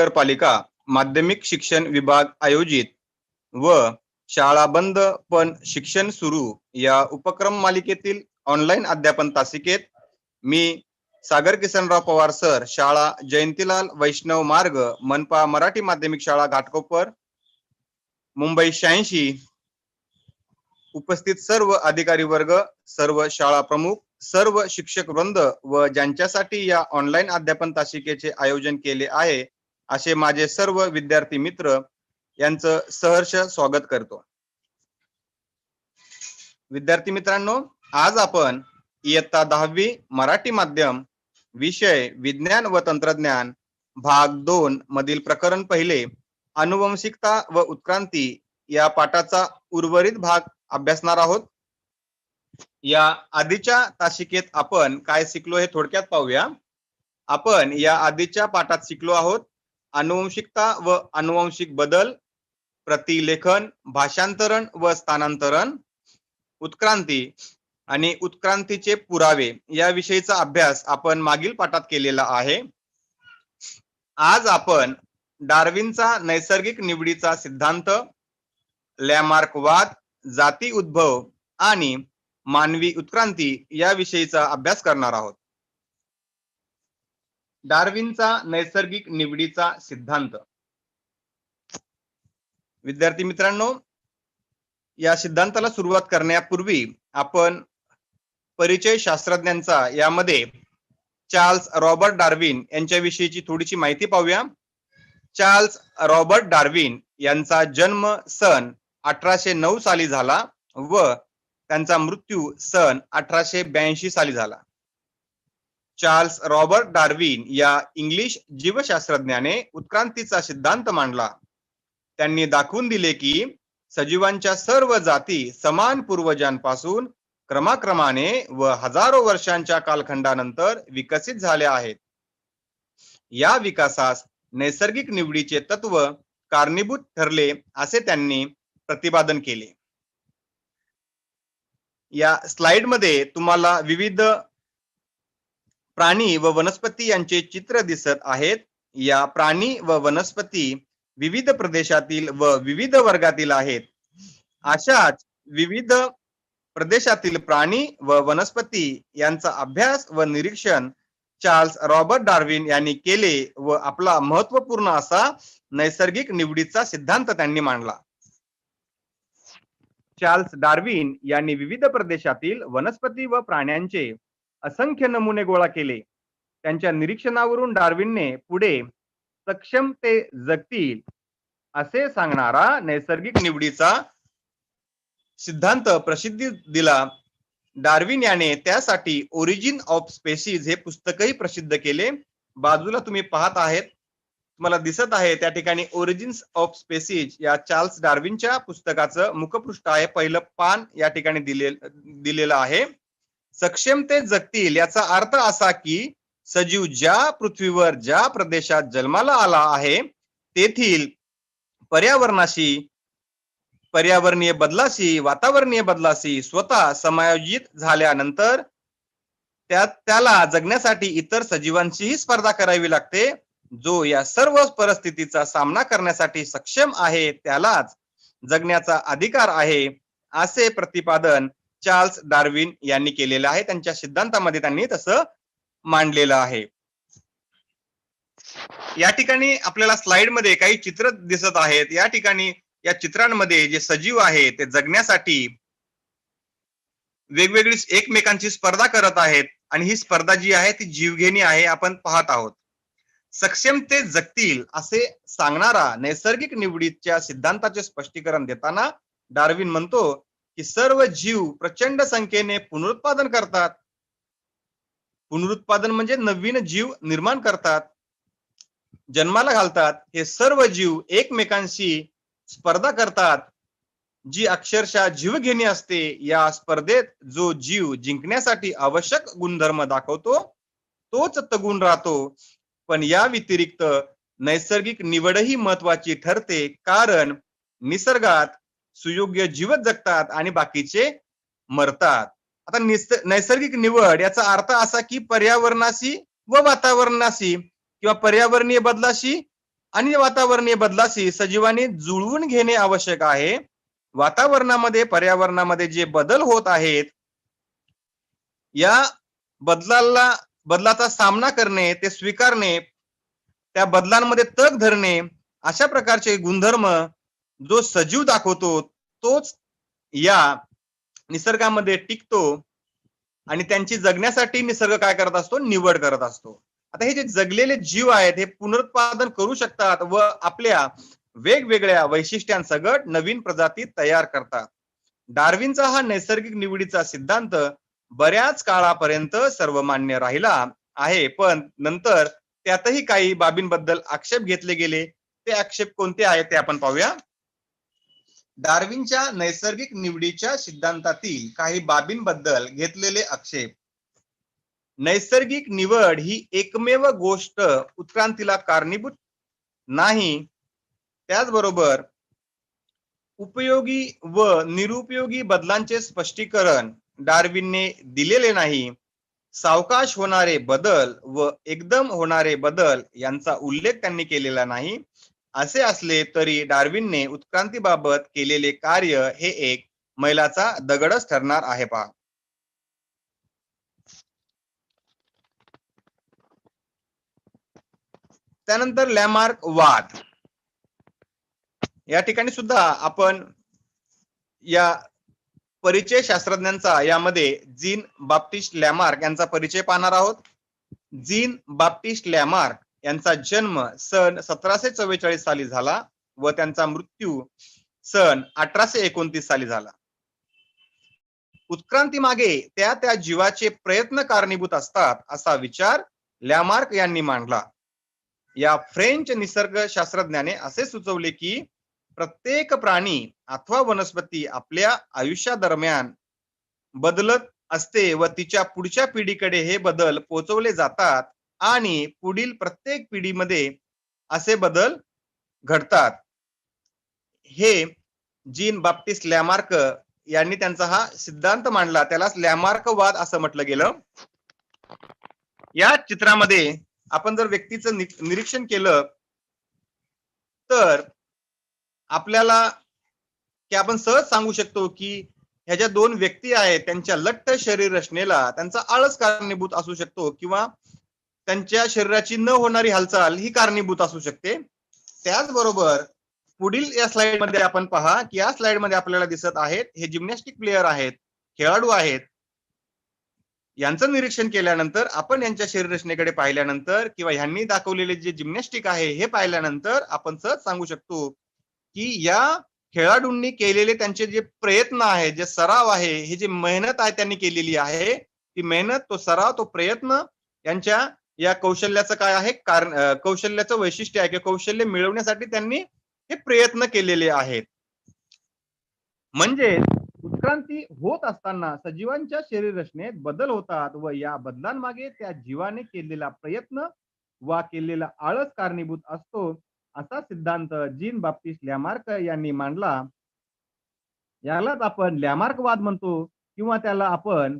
नगरपालिका माध्यमिक शिक्षण विभाग आयोजित व शाळा बंद पण शिक्षण सुरू या उपक्रम मालिकेतील ऑनलाईन अध्यापन तासिकेत मी सागर किसनराव पवार सर शाळा जयंतीलाल वैष्णव मार्ग मनपा मराठी माध्यमिक शाळा घाटकोपर मुंबई शहाऐंशी उपस्थित सर्व अधिकारी वर्ग सर्व शाळा प्रमुख सर्व शिक्षक वृंद व ज्यांच्यासाठी या ऑनलाईन अध्यापन तासिकेचे आयोजन केले आहे असे माझे सर्व विद्यार्थी मित्र यांचं सहर्ष स्वागत करतो. विद्यार्थी मित्रांनो आज आपण इयत्ता दहावी मराठी माध्यम विषय विज्ञान व तंत्रज्ञान भाग दोन मधील प्रकरण पहिले अनुवंशिकता व उत्क्रांती या पाठाचा उर्वरित भाग अभ्यासणार आहोत. या आधीच्या तासिकेत आपण काय शिकलो हे थोडक्यात पाहूया. आपण या आधीच्या पाठात शिकलो आहोत. अनुवंशिकता व अनुवंशिक बदल प्रतिलेखन भाषांतरण व स्थानांतरण उत्क्रांती आणि उत्क्रांतीचे पुरावे याविषयीचा अभ्यास आपण मागील पाठात केलेला आहे. आज आपण डार्विनचा नैसर्गिक निवडीचा सिद्धांत लॅमार्कवाद जाती उद्भव आणि मानवी उत्क्रांती याविषयीचा अभ्यास करणार आहोत. डार्विनचा नैसर्गिक निवडीचा सिद्धांत. विद्यार्थी मित्रांनो या सिद्धांताला सुरुवात करण्यापूर्वी आपण परिचय शास्त्रज्ञांचा यामध्ये चार्ल्स रॉबर्ट डार्विन यांच्याविषयीची थोडीशी माहिती पाहूया. चार्ल्स रॉबर्ट डार्विन यांचा जन्म सन अठराशे नऊ साली झाला व त्यांचा मृत्यू सन अठराशे ब्याऐंशी साली झाला. चार्ल्स रॉबर्ट डार्विन या इंग्लिश जीवशास्त्रज्ञाने उत्क्रांतीचा सिद्धांत मांडला. त्यांनी दाखवून दिले की सजीवांच्या सर्व जाती समान पूर्वजांपासून क्रमाक्रमाने व हजारो वर्षांच्या कालखंडानंतर विकसित झाल्या आहेत. या विकासास नैसर्गिक निवडीचे तत्व कारणीभूत ठरले असे त्यांनी प्रतिपादन केले. या स्लाइडमध्ये तुम्हाला विविध प्राणी व वनस्पती यांचे चित्र दिसत आहेत. या प्राणी व वनस्पती विविध प्रदेशातील व विविध वर्गातील आहेत. अशाच विविध प्रदेशातील प्राणी व वनस्पती यांचा अभ्यास व निरीक्षण चार्ल्स रॉबर्ट डार्विन यांनी केले व आपला महत्त्वपूर्ण असा नैसर्गिक निवडीचा सिद्धांत त्यांनी मांडला. चार्ल्स डार्विन यांनी विविध प्रदेशातील वनस्पती व प्राण्यांचे असंख्य नमुने गोळा केले. त्यांच्या निरीक्षणावरून डार्विनने पुढे सक्षम ते जगतील असे सांगणारा नैसर्गिक निवडीचा सिद्धांत प्रसिद्धी दिला. डार्विन याने त्यासाठी ओरिजिन ऑफ स्पेसीज हे पुस्तकही प्रसिद्ध केले. बाजूला तुम्ही पाहत आहेत तुम्हाला दिसत आहे त्या ठिकाणी ओरिजिन्स ऑफ स्पेसीज या चार्ल्स डार्विनच्या पुस्तकाचं मुखपृष्ठ आहे. पहिलं पान या ठिकाणी दिले दिलेलं आहे. सक्षम ते जगतील याचा अर्थ असा की सजीव ज्या पृथ्वीवर ज्या प्रदेशात जन्माला आला आहे तेथील पर्यावरणाशी पर्यावरणीय बदलाशी वातावरणीय बदलाशी स्वतः समायोजित झाल्यानंतर त्या त्याला जगण्यासाठी इतर सजीवांचीही स्पर्धा करावी लागते जो या सर्व परिस्थितीचा सामना करण्यासाठी सक्षम आहे त्यालाच जगण्याचा अधिकार आहे असे प्रतिपादन चार्ल्स डार्विन यांनी केलेलं आहे. त्यांच्या सिद्धांतामध्ये त्यांनी तसं मांडलेलं आहे. या ठिकाणी आपल्याला स्लाइडमध्ये काही चित्र दिसत आहेत. या ठिकाणी या चित्रांमध्ये जे सजीव आहे ते जगण्यासाठी वेगवेगळी एकमेकांची स्पर्धा करत आहेत. आणि ही स्पर्धा जी आहे ती जीवघेणी आहे आपण पाहत आहोत. सक्षम ते जगतील असे सांगणारा नैसर्गिक निवडीच्या सिद्धांताचे स्पष्टीकरण देताना डार्विन म्हणतो की सर्व जीव प्रचंड संख्येने पुनरुत्पादन करतात. पुनरुत्पादन म्हणजे नवीन जीव निर्माण करतात. जन्माला घालतात. हे सर्व जीव एकमेकांशी स्पर्धा करतात. जी अक्षरशः जीवघेणी असते या स्पर्धेत जो जीव जिंकण्यासाठी आवश्यक गुणधर्म दाखवतो तोच तगुण राहतो. पण या व्यतिरिक्त नैसर्गिक निवडही महत्वाची ठरते. कारण निसर्गात सुयोग्य जीवत जगतात आणि बाकीचे मरतात. आता नैसर्गिक निवड याचा अर्थ असा की पर्यावरणाशी व वातावरणाशी किंवा पर्यावरणीय बदलाशी आणि वातावरणीय बदलाशी सजीवांनी जुळवून घेणे आवश्यक आहे. वातावरणामध्ये पर्यावरणामध्ये जे बदल होत आहेत या बदलाला बदलाचा सामना करणे ते स्वीकारणे त्या बदलांमध्ये तग धरणे अशा प्रकारचे गुणधर्म जो सजीव दाखवतो तोच या निसर्गामध्ये टिकतो आणि त्यांची जगण्यासाठी निसर्ग काय करत असतो? निवड करत असतो. आता हे जे जगलेले जीव आहेत हे पुनरुत्पादन करू शकतात व आपल्या वेगवेगळ्या वैशिष्ट्यांसकट नवीन प्रजाती तयार करतात. डार्विनचा हा नैसर्गिक निवडीचा सिद्धांत बऱ्याच काळापर्यंत सर्वमान्य राहिला आहे पण नंतर त्यातही काही बाबींबद्दल आक्षेप घेतले गेले. ते आक्षेप कोणते आहेत ते आपण पाहूया. डार्विनच्या नैसर्गिक निवडीच्या सिद्धांतातील काही बाबींबद्दल घेतलेले आक्षेप. नैसर्गिक निवड ही एकमेव गोष्ट उत्क्रांतीला कारणीभूत नाही. त्याचबरोबर उपयोगी व निरुपयोगी बदलांचे स्पष्टीकरण डार्विनने दिलेले नाही. सावकाश होणारे बदल व एकदम होणारे बदल यांचा उल्लेख त्यांनी केलेला नाही. असे असले तरी डार्विनने उत्क्रांतीबाबत केलेले कार्य हे एक मैलाचा दगडच ठरणार आहे पहा. त्यानंतर लॅमार्क वाद. या ठिकाणी सुद्धा आपण या परिचय शास्त्रज्ञांचा यामध्ये जीन बाप्टिस्ट लॅमार्क यांचा परिचय पाहणार आहोत. जीन बाप्टिस्ट लॅमार्क यांचा जन्म सन सतराशे चव्वेचाळीस साली झाला व त्यांचा मृत्यू सन अठराशे एकोणतीस साली झाला. उत्क्रांती मागे त्या त्या जीवाचे प्रयत्न कारणीभूत असतात असा विचार लॅमार्क यांनी मांडला. या फ्रेंच निसर्ग शास्त्रज्ञाने असे सुचवले की प्रत्येक प्राणी अथवा वनस्पती आपल्या आयुष्यादरम्यान बदलत असते व तिच्या पुढच्या पिढीकडे हे बदल पोचवले जातात आणि पुढील प्रत्येक पिढीमध्ये असे बदल घडतात. हे जीन बाप्टिस्ट लॅमार्क यांनी त्यांचा हा सिद्धांत मांडला. त्यालाच लॅमार्कवाद असं म्हटलं गेलं. या चित्रामध्ये आपण जर व्यक्तीचं निरीक्षण केलं तर आपल्याला की आपण सहज सांगू शकतो की ह्या ज्या दोन व्यक्ती आहेत त्यांच्या लठ्ठ शरीर रचनेला त्यांचा आळस कारणीभूत असू शकतो किंवा त्यांच्या शरीराची न होणारी हालचाल ही कारणीभूत असू शकते. त्याचबरोबर पुढील या स्लाइडमध्ये आपण पहा की या स्लाइडमध्ये आपल्याला दिसत आहेत हे जिम्नॅस्टिक प्लेयर आहेत खेळाडू आहेत. यांचं निरीक्षण केल्यानंतर आपण यांच्या शरीर रचनेकडे पाहिल्यानंतर किंवा ह्यांनी दाखवलेले जे जिम्नॅस्टिक आहे हे पाहिल्यानंतर आपण सहज सांगू शकतो की या खेळाडूंनी केलेले त्यांचे जे प्रयत्न आहेत जे सराव आहे हे जे मेहनत आहे त्यांनी केलेली आहे ती मेहनत तो सराव तो प्रयत्न यांच्या या कौशल्याचं काय आहे? कारण कौशल्याचं वैशिष्ट्य आहे किंवा कौशल्य मिळवण्यासाठी त्यांनी हे प्रयत्न केलेले आहेत. म्हणजे उत्क्रांती होत असताना सजीवांच्या शरीर रचनेत बदल होतात व या बदलांमागे त्या जीवाने केलेला प्रयत्न वा केलेला आळस कारणीभूत असतो असा सिद्धांत जीन बाप्टिस्ट लॅमार्क यांनी मांडला. यालाच आपण लॅमार्कवाद म्हणतो किंवा त्याला आपण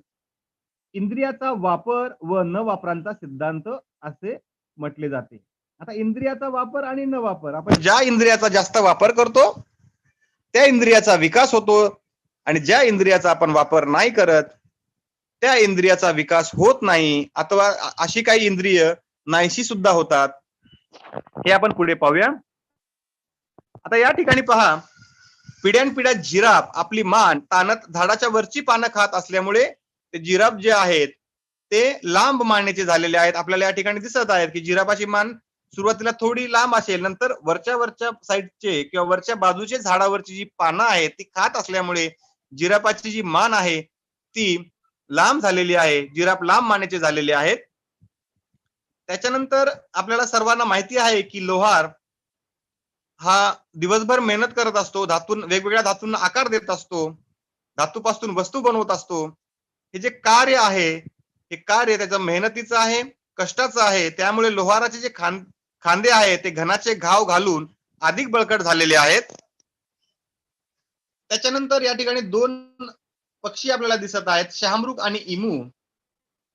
इंद्रियाचा वापर व न वापरांचा सिद्धांत असे म्हटले जाते. आता इंद्रियाचा वापर आणि न वापर आपण ज्या इंद्रियाचा जास्त वापर करतो त्या इंद्रियाचा विकास होतो आणि ज्या इंद्रियाचा आपण वापर नाही करत त्या इंद्रियाचा विकास होत नाही अथवा अशी काही इंद्रिय नाहीशी सुद्धा होतात. हे आपण पुढे पाहूया. आता या ठिकाणी पहा पिढ्यानपिढ्या जिराफ आपली मान तानत झाडाच्या वरची पानं खात असल्यामुळे ते जिराफ जे आहेत ते लांब मानेचे झालेले आहेत. आपल्याला या ठिकाणी दिसत आहेत की जिराफाची मान सुरुवातीला थोडी लांब असेल नंतर वरच्या वरच्या साईडचे किंवा वरच्या बाजूचे झाडावरची जी पानं आहेत ती खात असल्यामुळे जिराफाची जी मान आहे ती लांब झालेली आहे. जिराफ लांब मानेचे झालेले आहेत. त्याच्यानंतर आपल्याला सर्वांना माहिती आहे की लोहार हा दिवसभर मेहनत करत असतो धातून वेगवेगळ्या धातूंना आकार देत असतो धातूपासून वस्तू बनवत असतो. हे जे कार्य आहे हे कार्य त्याचं मेहनतीचं आहे कष्टाचं आहे त्यामुळे लोहाराचे जे खां खांदे आहेत ते घनाचे घाव घालून अधिक बळकट झालेले आहेत. त्याच्यानंतर या ठिकाणी दोन पक्षी आपल्याला दिसत आहेत शहामृग आणि इमू.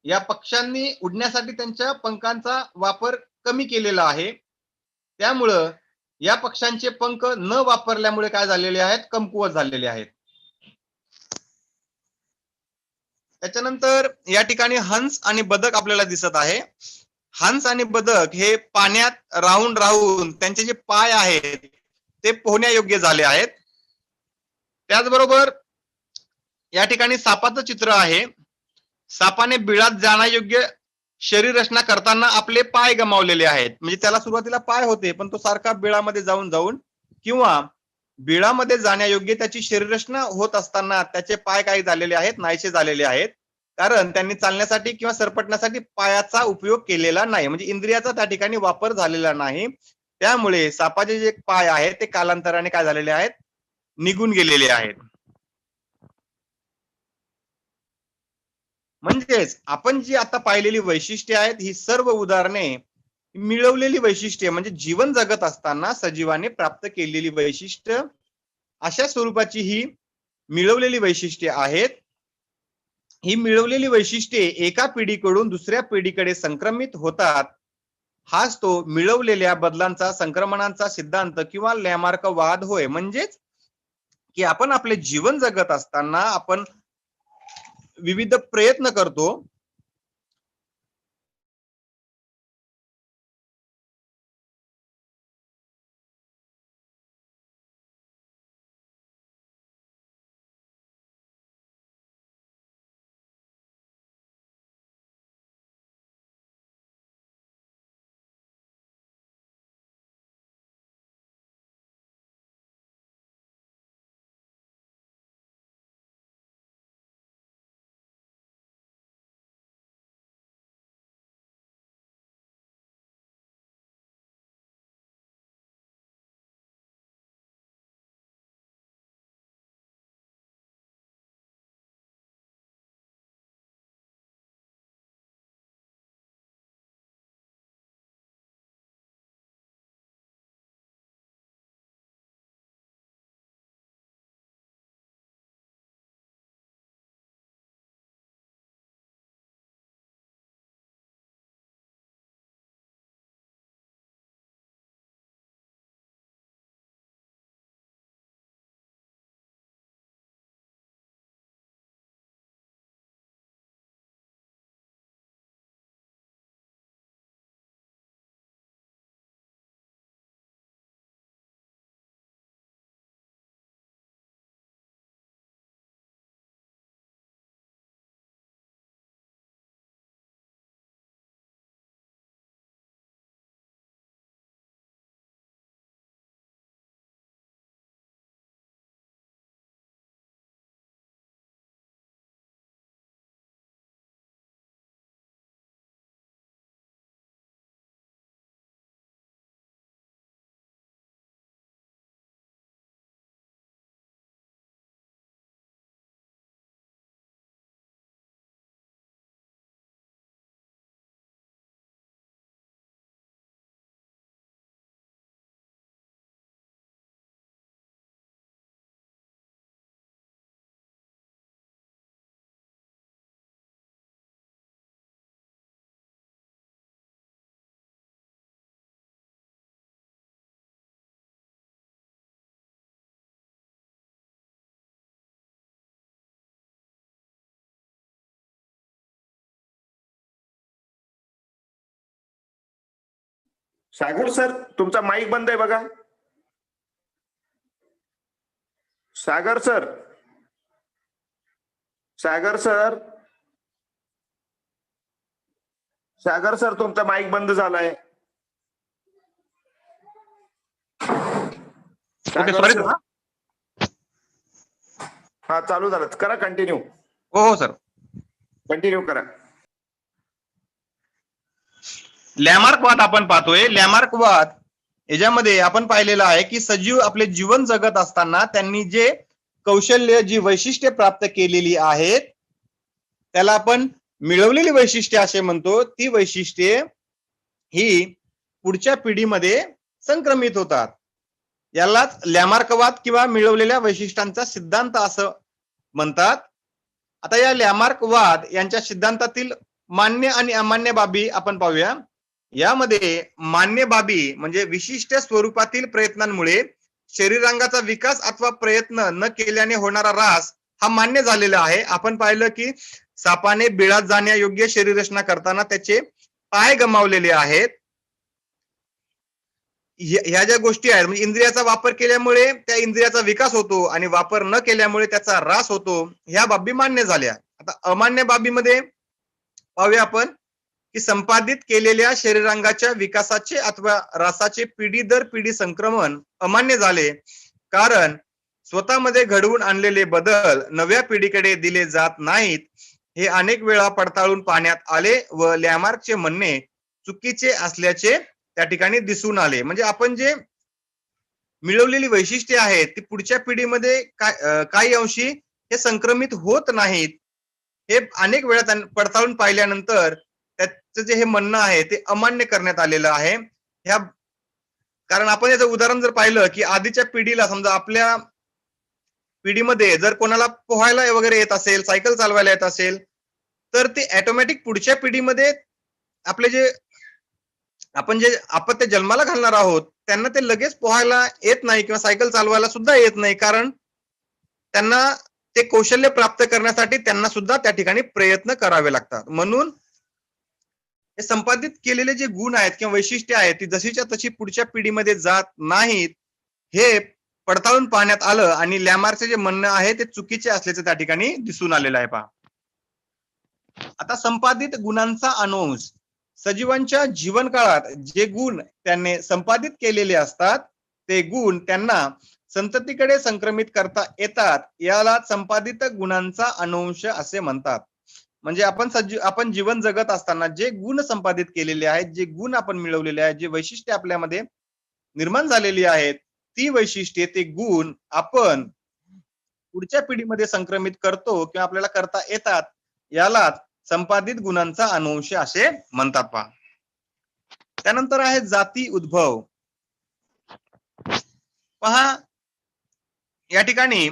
या पक्ष्यांनी उडण्यासाठी त्यांच्या पंखांचा वापर कमी केलेला आहे. त्यामुळं या पक्ष्यांचे पंख न वापरल्यामुळे काय झालेले आहेत? कमकुवत झालेले आहेत. त्याच्यानंतर या ठिकाणी हंस आणि बदक आपल्याला दिसत आहे. हंस आणि बदक हे पाण्यात राहून राहून त्यांचे जे पाय आहेत ते पोहण्यायोग्य झाले आहेत. त्याचबरोबर या ठिकाणी सापाचं चित्र आहे. सापाने बिळात जाण्यायोग्य शरीर रचना करताना आपले पाय गमावलेले आहेत. म्हणजे त्याला सुरुवातीला पाय होते पण तो सारखा बिळामध्ये जाऊन जाऊन किंवा बिळामध्ये जाण्यायोग्य त्याची शरीररचना होत असताना त्याचे पाय काही झालेले आहेत नाहीसे झालेले आहेत. कारण त्यांनी चालण्यासाठी किंवा सरपटण्यासाठी पायाचा उपयोग केलेला नाही. म्हणजे इंद्रियाचा त्या ठिकाणी वापर झालेला नाही. त्यामुळे सापाचे जे पाय आहेत ते कालांतराने काय झालेले आहेत? निघून गेलेले आहेत. म्हणजेच आपण जी आता पाहिलेली वैशिष्ट्ये आहेत ही सर्व उदाहरणे मिळवलेली वैशिष्ट्ये म्हणजे जीवन जगत असताना सजीवाने प्राप्त केलेली वैशिष्ट्य अशा स्वरूपाची ही मिळवलेली वैशिष्ट्ये आहेत. ही मिळवलेली वैशिष्ट्ये एका पिढीकडून दुसऱ्या पिढीकडे संक्रमित होतात. हाच तो मिळवलेल्या बदलांचा संक्रमणांचा सिद्धांत किंवा लॅमार्क वाद होय. म्हणजेच की आपण आपले जीवन जगत असताना आपण विविध प्रयत्न करतो. सागर सर तुमचा माईक बंद आहे बघा. Sagar sir. Sagar sir. Sagar sir तुमचा माईक बंद झालाय. हा चालू झालं. करा कंटिन्यू हो हो सर. कंटिन्यू करा. लॅमार्क वाद आपण पाहतोय. लॅमार्क वाद याच्यामध्ये आपण पाहिलेलं आहे की सजीव आपले जीवन जगत असताना त्यांनी जे कौशल्य जी वैशिष्ट्ये प्राप्त केलेली आहेत त्याला आपण मिळवलेली वैशिष्ट्ये असे म्हणतो. ती वैशिष्ट्ये ही पुढच्या पिढीमध्ये संक्रमित होतात. यालाच लॅमार्कवाद किंवा मिळवलेल्या वैशिष्ट्यांचा सिद्धांत असं म्हणतात. आता या लॅमार्कवाद यांच्या सिद्धांतातील मान्य आणि अमान्य बाबी आपण पाहूया. यामध्ये मान्य बाबी म्हणजे विशिष्ट स्वरूपातील प्रयत्नांमुळे शरीरांगाचा विकास अथवा प्रयत्न न केल्याने होणारा रास हा मान्य झालेला आहे. आपण पाहिलं की सापाने बिळात जाण्यायोग्य शरीर रचना करताना त्याचे पाय गमावलेले आहेत. ह्या ह्या ज्या गोष्टी आहेत म्हणजे इंद्रियाचा वापर केल्यामुळे त्या इंद्रियाचा विकास होतो आणि वापर न केल्यामुळे त्याचा रास होतो ह्या बाबी मान्य झाल्या. आता अमान्य बाबीमध्ये पाहूया आपण. की संपादित केलेल्या शरीरांगाच्या विकासाचे अथवा रासाचे पिढी दर पिढी संक्रमण अमान्य झाले. कारण स्वतःमध्ये घडवून आणलेले बदल नव्या पिढीकडे दिले जात नाहीत. हे अनेक वेळा पडताळून पाहण्यात आले व लॅमार्कचे म्हणणे चुकीचे असल्याचे त्या ठिकाणी दिसून आले. म्हणजे आपण जे मिळवलेली वैशिष्ट्ये आहेत ती पुढच्या पिढीमध्ये काय काही अंशी हे संक्रमित होत नाहीत. हे अनेक वेळा पडताळून पाहिल्यानंतर जे हे म्हणणं आहे ते अमान्य करण्यात आलेलं आहे. ह्या कारण आपण याचं उदाहरण जर पाहिलं की आधीच्या पिढीला समजा आपल्या पिढीमध्ये जर कोणाला पोहायला वगैरे येत असेल सायकल चालवायला येत असेल तर ते ऑटोमॅटिक पुढच्या पिढीमध्ये आपले जे आपण जे आपण ते जन्माला घालणार आहोत त्यांना ते लगेच पोहायला येत नाही किंवा सायकल चालवायला सुद्धा येत नाही कारण त्यांना ते कौशल्य प्राप्त करण्यासाठी त्यांना सुद्धा त्या ठिकाणी प्रयत्न करावे लागतात. म्हणून हे संपादित केलेले जे गुण आहेत किंवा वैशिष्ट्ये आहेत ती जशीच्या तशी पुढच्या पिढीमध्ये जात नाहीत हे पडताळून पाहण्यात आलं आणि लॅमार्कचे जे म्हणणं आहे ते चुकीचे असल्याचं त्या ठिकाणी दिसून आलेलं आहे पहा. आता संपादित गुणांचा अनुवंश सजीवांच्या जीवन काळात जे गुण त्यांनी संपादित केलेले असतात ते गुण त्यांना संततीकडे संक्रमित करता येतात. याला संपादित गुणांचा अनुवंश असे म्हणतात. म्हणजे आपण आपण जीवन जगत असताना जे गुण संपादित केलेले आहेत जे गुण आपण मिळवलेले आहेत जे वैशिष्ट्ये आपल्यामध्ये निर्माण झालेली आहेत ती वैशिष्ट्ये ते गुण आपण पुढच्या पिढीमध्ये संक्रमित करतो किंवा आपल्याला करता येतात यालाच संपादित गुणांचा अनुवंश असे म्हणतात पहा. त्यानंतर आहे जाती उद्भव. पहा या ठिकाणी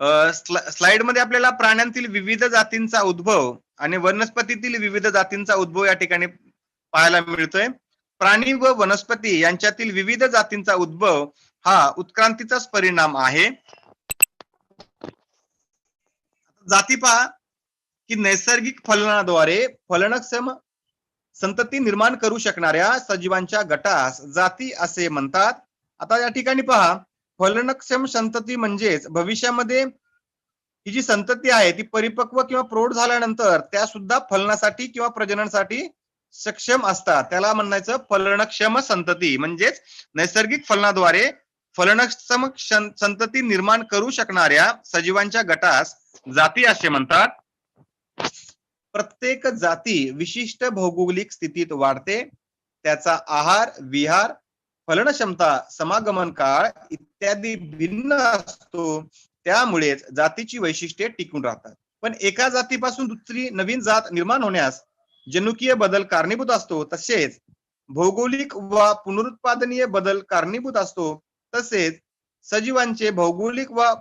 स्लाइडमध्ये आपल्याला प्राण्यांतील विविध जातींचा उद्भव आणि वनस्पतीतील विविध जातींचा उद्भव या ठिकाणी पाहायला मिळतोय. प्राणी व वनस्पती यांच्यातील विविध जातींचा उद्भव हा उत्क्रांतीचाच परिणाम आहे. जाती पहा की नैसर्गिक फलनाद्वारे फलनक्षम संतती निर्माण करू शकणाऱ्या सजीवांच्या गटास जाती असे म्हणतात. आता या ठिकाणी पहा फलनक्षम संतती म्हणजेच भविष्यामध्ये ही जी संतती आहे ती परिपक्व किंवा प्रौढ झाल्यानंतर त्या सुद्धा फलनासाठी किंवा प्रजननासाठी सक्षम असतात. त्याला म्हणायचं फलनक्षम संतती. म्हणजेच नैसर्गिक फलनाद्वारे फलनक्षम संतती निर्माण करू शकणाऱ्या सजीवांच्या गटास जाती असे म्हणतात. प्रत्येक जाती विशिष्ट भौगोलिक स्थितीत वाढते. त्याचा आहार विहार फलनक्षमता समागमन काळ इत्यादी भिन्न असतो त्यामुळेच जातीची वैशिष्ट्ये टिकून राहतात. पण एका जातीपासून दुसरी नवीन जात निर्माण होण्यास जनुकीय बदल कारणीभूत असतो तसेच भौगोलिक व पुनरुत्पादनीय बदल कारणीभूत असतो तसेच सजीवांचे भौगोलिक व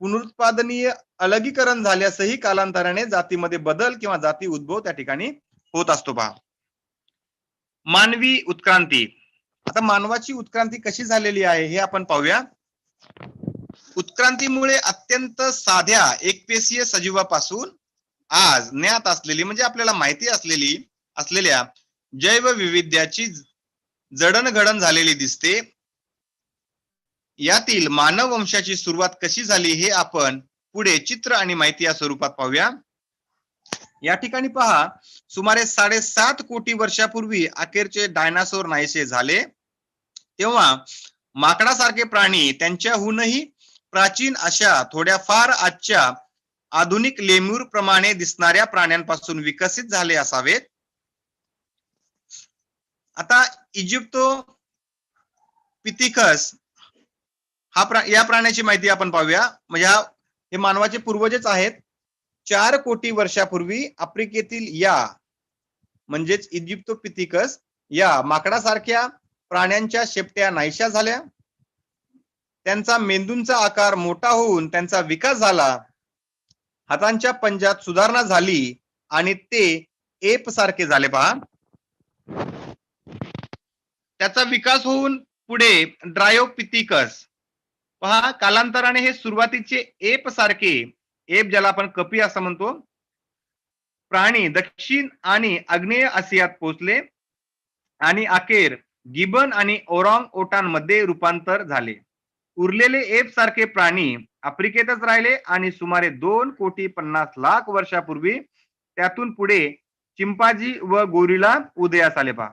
पुनरुत्पादनीय अलगीकरण झाल्यासही कालांतराने जातीमध्ये बदल किंवा जाती उद्भव त्या ठिकाणी होत असतो पहा. मानवी उत्क्रांती. आता मानवाची उत्क्रांती कशी झालेली आहे हे आपण पाहूया. उत्क्रांतीमुळे अत्यंत साध्या एकपेशीय सजीवापासून आज ज्ञात असलेली म्हणजे आपल्याला माहिती असलेली असलेल्या जैवविविध्याची जडणघडण झालेली दिसते. यातील मानव वंशाची सुरुवात कशी झाली हे आपण पुढे चित्र आणि माहिती या स्वरूपात पाहूया. या ठिकाणी पहा सुमारे साडेसात कोटी वर्षापूर्वी अखेरचे डायनासोर नाहीसे झाले. तेव्हा माकडासारखे प्राणी त्यांच्याहूनही प्राचीन अशा थोड्याफार आजच्या आधुनिक लेमूर प्रमाणे दिसणाऱ्या प्राण्यांपासून विकसित झाले असावेत. आता इजिप्तो पिथिकस हा प्रा या प्राण्याची माहिती आपण पाहूया. म्हणजे हा हे मानवाचे पूर्वजच आहेत. चार कोटी वर्षापूर्वी आफ्रिकेतील या म्हणजेच इजिप्तो पिथिकस या माकडासारख्या प्राण्यांच्या शेपट्या नाहीशा झाल्या. त्यांचा मेंदूंचा आकार मोठा होऊन त्यांचा विकास झाला. हातांच्या पंजात सुधारणा झाली आणि ते एप सारखे झाले पहा. त्याचा विकास होऊन पुढे ड्रायोपिथिकस. पहा कालांतराने हे सुरुवातीचे एप सारखे एप ज्याला आपण कपी असं म्हणतो प्राणी दक्षिण आणि आग्नेय आशियात पोहोचले आणि अखेर गिबन आणि ओरॉंग ओटांमध्ये रूपांतर झाले. उरलेले एप सारखे प्राणी आफ्रिकेतच राहिले आणि सुमारे दोन कोटी पन्नास लाख वर्षापूर्वी त्यातून पुढे चिंपाजी व गोरीला उदयास आले पहा.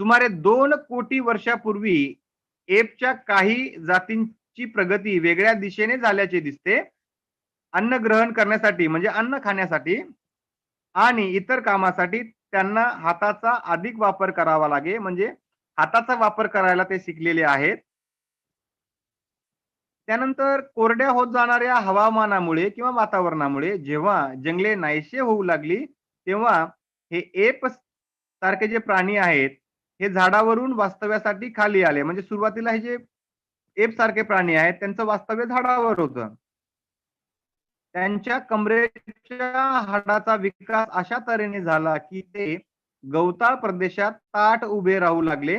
सुमारे दोन कोटी वर्षापूर्वी एपच्या काही जातींची प्रगती वेगळ्या दिशेने झाल्याचे दिसते. अन्न ग्रहण करण्यासाठी म्हणजे अन्न खाण्यासाठी आणि इतर कामासाठी त्यांना हाताचा अधिक वापर करावा लागे. म्हणजे हाताचा वापर करायला ते शिकलेले आहेत. त्यानंतर कोरड्या होत जाणाऱ्या हवामानामुळे किंवा वातावरणामुळे जेव्हा जंगले नाहीसे होऊ लागली तेव्हा हे एप सारखे जे प्राणी आहेत हे झाडावरून वास्तव्यासाठी खाली आले. म्हणजे सुरुवातीला हे जे एप सारखे प्राणी आहेत त्यांचं वास्तव्य झाडावर होतं. त्यांच्या कमरेच्या हाडाचा विकास अशा तऱ्हेने झाला की ते गवताळ प्रदेशात ताट उभे राहू लागले.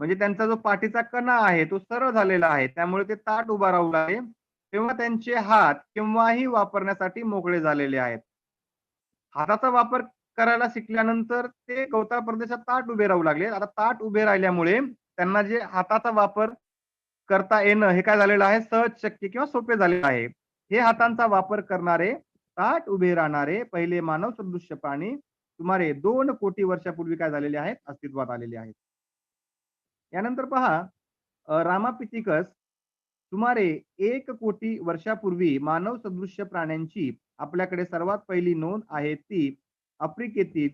म्हणजे त्यांचा जो पाठीचा कणा आहे तो सरळ झालेला आहे. त्यामुळे ते ताट उभा राहू लागले. तेव्हा त्यांचे हात केव्हाही वापरण्यासाठी मोकळे झालेले आहेत. हाताचा वापर करायला शिकल्यानंतर ते गवताळ प्रदेशात ताट उभे राहू लागले. आता ताट उभे राहिल्यामुळे त्यांना जे हाताचा वापर करता येणं हे काय झालेलं आहे? सहज शक्य किंवा सोपे झालेलं आहे. हे हातांचा वापर करणारे ताट उभे राहणारे पहिले मानव सदृश्य प्राणी सुमारे दोन कोटी वर्षापूर्वी काय झालेले आहेत? अस्तित्वात आलेले आहेत. यानंतर पहा रामापितिकस सुमारे एक कोटी वर्षापूर्वी मानव सदृश्य प्राण्यांची आपल्याकडे सर्वात पहिली नोंद आहे ती आफ्रिकेतील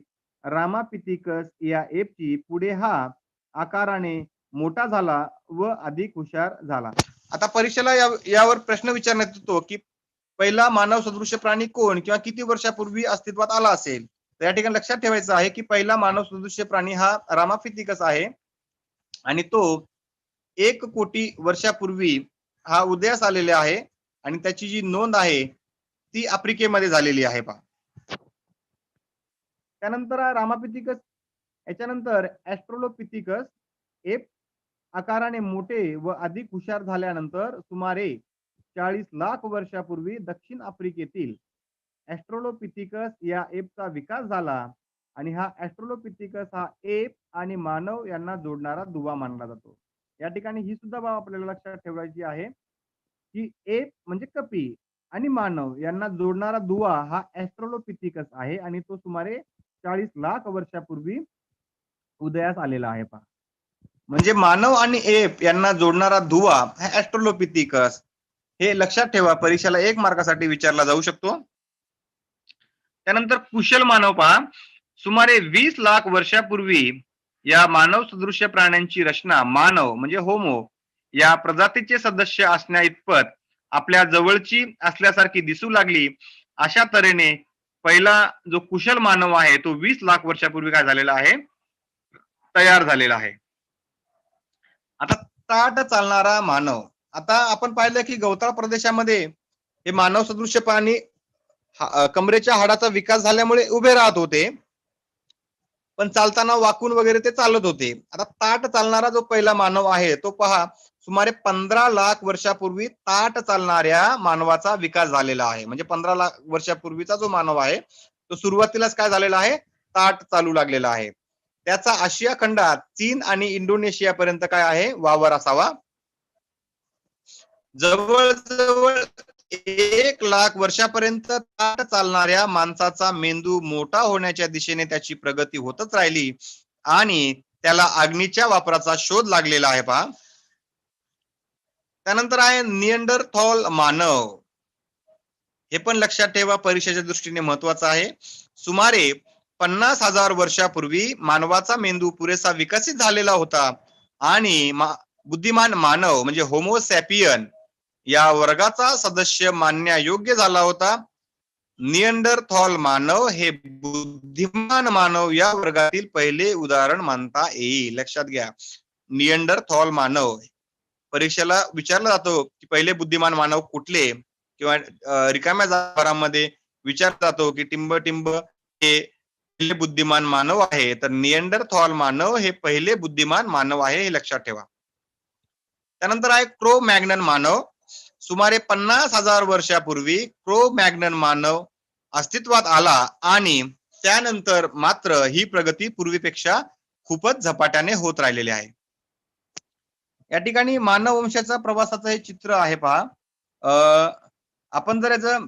रामापितिकस या एपची. पुढे हा आकाराने मोठा झाला व अधिक हुशार झाला. आता परीक्षेला या, यावर प्रश्न विचारण्यात येतो की पहिला मानव सदृश्य प्राणी कोण किंवा किती वर्षापूर्वी अस्तित्वात आला असेल? तर या ठिकाणी लक्षात ठेवायचं आहे की पहिला मानव सदृश्य प्राणी हा रामाफितिकस आहे. आणि तो एक कोटी वर्षापूर्वी हा उदयास आलेला आहे आणि त्याची जी नोंद आहे ती आफ्रिकेमध्ये झालेली आहे पा त्यानंतर रामापितिकस याच्यानंतर ऍस्ट्रोलोपिथिकस एक आकाराने मोठे व अधिक हुशार झाल्यानंतर सुमारे चाळीस लाख वर्षापूर्वी दक्षिण आफ्रिकेतील ऍस्ट्रोलोपिथिकस या एपचा विकास झाला आणि हा ऍस्ट्रोलोपिथिकस हा एप आणि मानव यांना जोडणारा दुवा मानला जातो. या ठिकाणी ही सुद्धा बाब आपल्याला लक्षात ठेवायची आहे की एप म्हणजे कपी आणि मानव यांना जोडणारा दुवा हा ऍस्ट्रोलोपिथिकस आहे आणि तो सुमारे चाळीस लाख वर्षापूर्वी उदयास आलेला आहे पहा. म्हणजे मानव आणि एप यांना जोडणारा दुवा हा ऍस्ट्रोलोपिथिकस हे लक्षात ठेवा परीक्षेला एक मार्कासाठी विचारला जाऊ शकतो. त्यानंतर कुशल मानव पहा. सुमारे वीस लाख वर्षापूर्वी या मानव सदृश्य प्राण्यांची रचना मानव म्हणजे होमो या प्रजातीचे सदस्य असण्या इतपत आपल्या जवळची असल्यासारखी दिसू लागली. अशा तऱ्हेने पहिला जो कुशल मानव आहे तो वीस लाख वर्षापूर्वी काय झालेला आहे? तयार झालेला आहे. आता ताट चालणारा मानव. आता आपण पाहिलं की गवताळ प्रदेशामध्ये हे मानव सदृश्य प्राणी कमरेच्या हाडाचा विकास झाल्यामुळे उभे राहत होते. पण चालताना वाकून वगैरे ते चालत होते. आता ताट चालणारा जो पहिला मानव आहे तो पहा सुमारे पंधरा लाख वर्षापूर्वी ताट चालणाऱ्या मानवाचा विकास झालेला आहे. म्हणजे पंधरा लाख वर्षापूर्वीचा जो मानव आहे तो सुरुवातीलाच काय झालेला आहे? ताट चालू लागलेला आहे. त्याचा आशिया खंडात चीन आणि इंडोनेशिया पर्यंत काय आहे? वावर असावा. जवळजवळ एक लाख वर्षापर्यंत ताट चालणाऱ्या माणसाचा मेंदू मोठा होण्याच्या दिशेने त्याची प्रगती होतच राहिली. आणि त्याला अग्नीच्या वापराचा शोध लागलेला आहे पहा. त्यानंतर आहे नियंडर थॉल मानव. हे पण लक्षात ठेवा परीक्षेच्या दृष्टीने महत्वाचं आहे. सुमारे पन्नास हजार वर्षापूर्वी मानवाचा मेंदू पुरेसा विकसित झालेला होता. आणि बुद्धिमान मानव म्हणजे होमोसॅपियन या वर्गाचा सदस्य मानण्यायोग्य झाला होता. नियंडर थॉल मानव हे बुद्धिमान मानव या वर्गातील पहिले उदाहरण मानता येईल. लक्षात घ्या. नियंडर थॉल मानव. परीक्षेला विचारलं जातो की पहिले बुद्धिमान मानव कुठले? किंवा रिकाम्या जागांमध्ये विचारला जातो की टिंब टिंब हे पहिले बुद्धिमान मानव आहे तर नियंडरथॉल मानव हे पहिले बुद्धिमान मानव आहे हे लक्षात ठेवा. त्यानंतर आहे क्रो मॅग्नन मानव. सुमारे पन्नास हजार वर्षापूर्वी क्रो मॅग्नन मानव अस्तित्वात आला आणि त्यानंतर मात्र ही प्रगती पूर्वीपेक्षा खूपच झपाट्याने होत राहिलेली आहे. या ठिकाणी मानव वंशाचा प्रवासाचं हे चित्र आहे पहा. अं, आपण जर याचं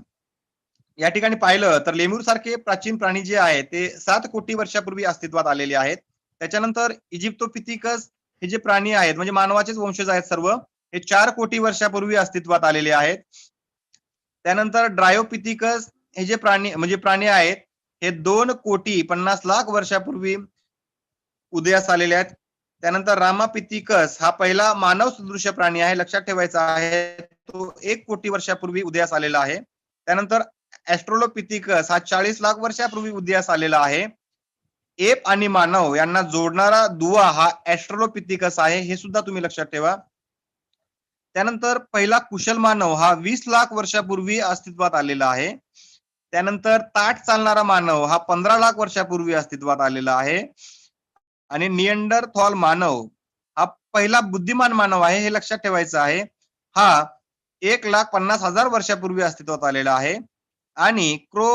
या ठिकाणी पाहिलं तर लेमूर सारखे प्राचीन प्राणी जे आहेत ते सात कोटी वर्षापूर्वी अस्तित्वात आलेले आहेत. त्याच्यानंतर इजिप्तोपिथिकस हे जे प्राणी आहेत म्हणजे मानवाचेच वंशज आहेत सर्व हे चार कोटी वर्षापूर्वी अस्तित्वात आलेले आहेत. त्यानंतर ड्रायोपिथिकस हे जे प्राणी म्हणजे प्राणी आहेत हे दोन कोटी पन्नास लाख वर्षापूर्वी उदयास आलेले आहेत. त्यानंतर रामापिथिकस हा पहिला मानव सदृश प्राणी आहे लक्षात ठेवायचा आहे तो एक कोटी वर्षापूर्वी उदयास आलेला आहे. त्यानंतर ऍस्ट्रोलोपिथिकस हा चाळीस लाख वर्षापूर्वी उदयास आलेला आहे. एप आणि मानव यांना जोडणारा दुवा हा ऍस्ट्रोलोपिथिकस आहे हे सुद्धा तुम्ही लक्षात ठेवा. त्यानंतर पहिला कुशल मानव हा वीस लाख वर्षापूर्वी अस्तित्वात आलेला आहे. त्यानंतर ताट चालणारा मानव हा पंधरा लाख वर्षापूर्वी अस्तित्वात आलेला आहे. आणि नियंडर थॉल मानव हा पहिला बुद्धिमान मानव आहे हे लक्षात ठेवायचं आहे. हा एक लाख पन्नास हजार वर्षापूर्वी अस्तित्वात आलेला आहे. आणि क्रो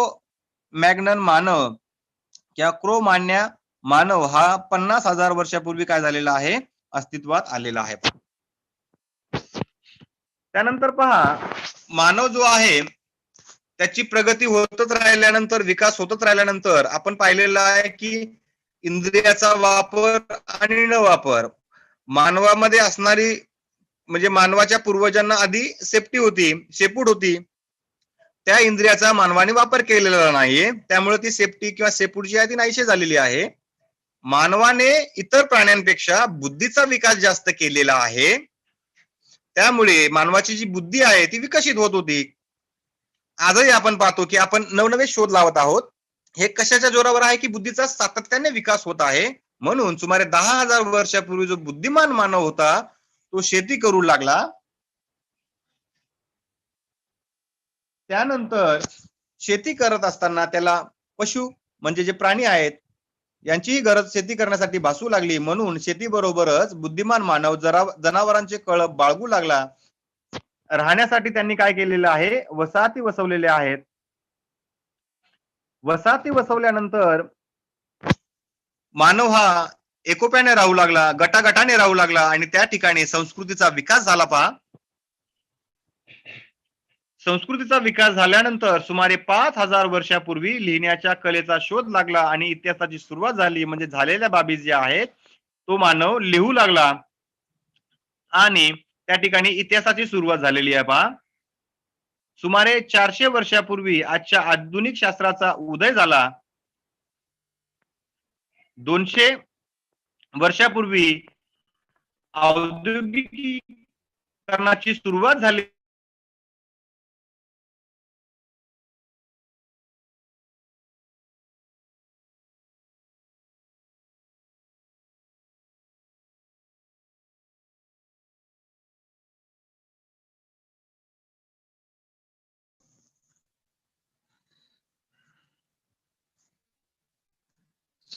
मॅग्नन मानव किंवा क्रो मान्या मानव हा पन्नास हजार वर्षापूर्वी काय झालेला आहे? अस्तित्वात आलेला आहे. त्यानंतर पहा मानव जो आहे त्याची प्रगती होतच राहिल्यानंतर विकास होतच राहिल्यानंतर आपण पाहिलेलं आहे की इंद्रियाचा वापर आणि न वापर मानवामध्ये असणारी म्हणजे मानवाच्या पूर्वजांना आधी सेफ्टी होती शेपूट होती. त्या इंद्रियाचा मानवाने वापर केलेला नाहीये त्यामुळे ती सेफ्टी किंवा शेपूट जी आहे ती नाहीशी झालेली आहे. मानवाने इतर प्राण्यांपेक्षा बुद्धीचा विकास जास्त केलेला आहे. त्यामुळे मानवाची जी बुद्धी आहे ती विकसित होत होती. आजही आपण पाहतो की आपण नवनवे शोध लावत आहोत. हे कशाच्या जोरावर आहे की बुद्धीचा सातत्याने विकास होत आहे. म्हणून सुमारे दहा हजार वर्षापूर्वी जो बुद्धिमान मानव होता तो शेती करू लागला. त्यानंतर शेती करत असताना त्याला पशु म्हणजे जे प्राणी आहेत यांचीही गरज शेती करण्यासाठी भासू लागली. म्हणून शेतीबरोबरच बुद्धिमान मानव जरा जनावरांचे कळप बाळगू लागला. राहण्यासाठी त्यांनी काय केलेलं आहे? वसाहती वसवलेल्या आहेत. वसाहती वसवल्यानंतर मानव हा एकोप्याने राहू लागला गटागटाने राहू लागला आणि त्या ठिकाणी संस्कृतीचा विकास झाला पहा. संस्कृतीचा विकास झाल्यानंतर सुमारे पाच हजार वर्षापूर्वी लिहिण्याच्या कलेचा शोध लागला आणि इतिहासाची सुरुवात झाली. म्हणजे झालेल्या बाबी ज्या आहेत तो मानव लिहू लागला. आणि त्या ठिकाणी इतिहासाची सुरुवात झालेली आहे पहा. सुमारे चारशे वर्षापूर्वी आजच्या आधुनिक शास्त्राचा उदय झाला. दोनशे वर्षापूर्वी औद्योगिकीकरणाची सुरुवात झाली.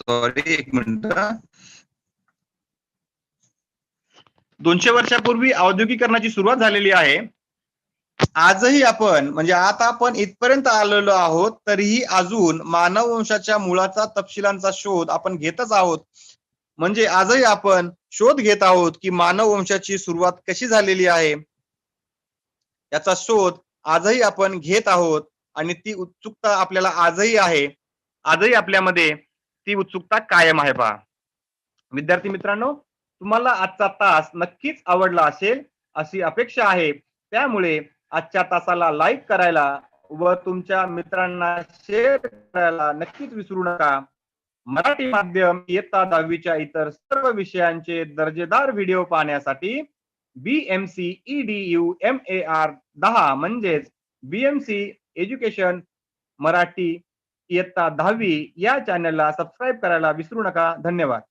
सॉरी एक मिनिट दोनशे वर्षापूर्वी औद्योगिकरणाची सुरुवात झालेली आहे. आजही आपण म्हणजे आता आपण इथपर्यंत आलेलो आहोत तरीही अजून मानव वंशाच्या मुळाचा तपशिलांचा शोध आपण घेतच आहोत. म्हणजे आजही आपण शोध घेत आहोत की मानव वंशाची सुरुवात कशी झालेली आहे. याचा शोध आजही आपण घेत आहोत आणि ती उत्सुकता आपल्याला आजही आहे. आजही आपल्यामध्ये ती उत्सुकता कायम आहे पहा. विद्यार्थी मित्रांनो तुम्हाला आजचा तास नक्कीच आवडला असेल अशी अपेक्षा आहे. त्यामुळे आजच्या तासाला लाईक करायला व तुमच्या मित्रांना शेअर करायला नक्कीच विसरू नका. मराठी माध्यम इयत्ता दहावीच्या इतर सर्व विषयांचे दर्जेदार व्हिडिओ पाहण्यासाठी B M C E D U M A R दहा म्हणजेच बीएमसी एज्युकेशन मराठी इयत्ता दहावी या चॅनलला सबस्क्राईब करायला विसरू नका. धन्यवाद.